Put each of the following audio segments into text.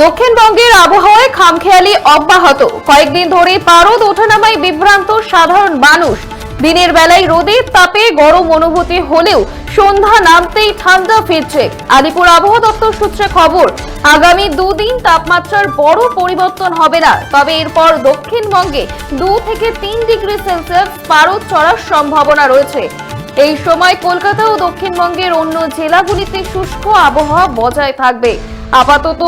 দক্ষিণবঙ্গের আবহাওয়ায় খামখেয়ালি অব্যাহত। কয়েকদিন ধরে পারদ ওঠানামায় বিভ্রান্ত সাধারণ মানুষ। দিনের বেলায় রোদের তাপে গরম অনুভূতি হলেও সন্ধ্যা নামতেই ঠান্ডা ফিরছে। আলিপুর আবহাওয়া দপ্তর সূত্রে খবর, আগামী দুদিন তাপমাত্রার বড় পরিবর্তন হবে না। তবে এরপর দক্ষিণবঙ্গে দু থেকে তিন ডিগ্রি সেলসিয়াস পারদ চড়ার সম্ভাবনা রয়েছে। এই সময় কলকাতা ও দক্ষিণবঙ্গের অন্য জেলাগুলিতে শুষ্ক আবহাওয়া বজায় থাকবে। আপাতত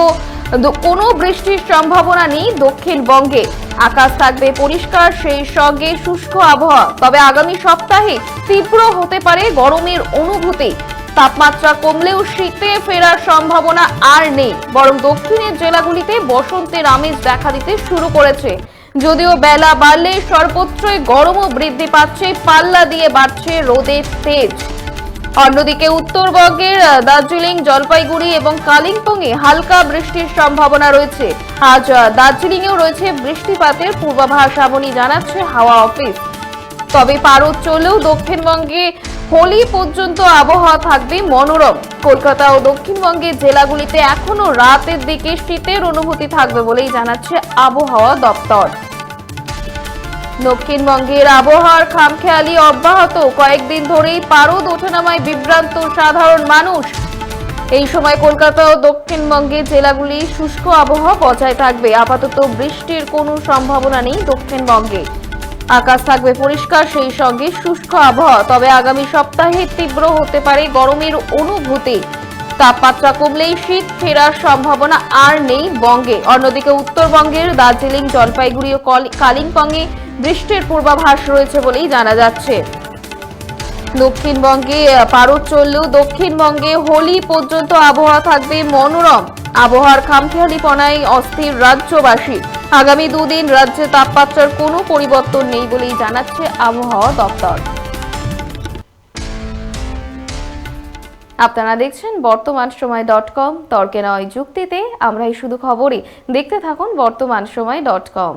কোনো বৃষ্টির সম্ভাবনা নেই দক্ষিণবঙ্গে। আকাশ থাকবে পরিষ্কার, সেই সঙ্গে শুষ্ক আবহাওয়া। তবে আগামী সপ্তাহে তীব্র হতে পারে গরমের অনুভূতি। তাপমাত্রা কমলেও শীতে ফেরার সম্ভাবনা আর নেই। বরং দক্ষিণের জেলাগুলিতে বসন্তের আমেজ দেখা দিতে শুরু করেছে। যদিও বেলা বাড়লে সর্বত্রই গরমও বৃদ্ধি পাচ্ছে, পাল্লা দিয়ে বাড়ছে রোদের তেজ। অন্যদিকে উত্তরবঙ্গের দার্জিলিং, জলপাইগুড়ি এবং কালিম্পংয়ে হালকা বৃষ্টির সম্ভাবনা রয়েছে। আজ দার্জিলিংয়েও রয়েছে বৃষ্টিপাতের পূর্বাভাস এমনই জানাচ্ছে হাওয়া অফিস। তবে পারদ চললেও দক্ষিণবঙ্গে হোলি পর্যন্ত আবহাওয়া থাকবে মনোরম। কলকাতা ও দক্ষিণবঙ্গের জেলাগুলিতে এখনও রাতের দিকে শীতের অনুভূতি থাকবে বলেই জানাচ্ছে আবহাওয়া দপ্তর। দক্ষিণবঙ্গের আবহাওয়ার খামখেয়ালি অব্যাহত। কয়েকদিন ধরেই পারদ ওঠানামায় বিভ্রান্ত সাধারণ মানুষ। এই সময় কলকাতা ও দক্ষিণবঙ্গের জেলাগুলি শুষ্ক আবহাওয়া বজায় থাকবে। আপাতত বৃষ্টির কোনো সম্ভাবনা নেই দক্ষিণবঙ্গে। আকাশ থাকবে পরিষ্কার, সেই সঙ্গে শুষ্ক আবহাওয়া। তবে আগামী সপ্তাহে তীব্র হতে পারে গরমের অনুভূতি। তাপমাত্রা কমলেই শীত ফেরার সম্ভাবনা আর নেই বঙ্গে। অন্যদিকে উত্তরবঙ্গের দার্জিলিং, জলপাইগুড়ি ও কল- কালিম্পংয়ে বৃষ্টির পূর্বাভাস রয়েছে বলেই জানা যাচ্ছে। দক্ষিণবঙ্গে পারদ চললেও দক্ষিণবঙ্গে হোলি পর্যন্ত আবহাওয়া থাকবে মনোরম। আবহাওয়ার খামখেয়ালিপনায় অস্থির রাজ্যবাসী। আগামী দুদিন রাজ্যে তাপমাত্রার কোনো পরিবর্তন নেই বলেই জানাচ্ছে আবহাওয়া দপ্তর। আপনারা দেখছেন বর্তমান সময় ডট কম, তর্কে নয় যুক্তিতে, আমরাই শুধু খবরই। দেখতে থাকুন বর্তমান সময় ডট কম।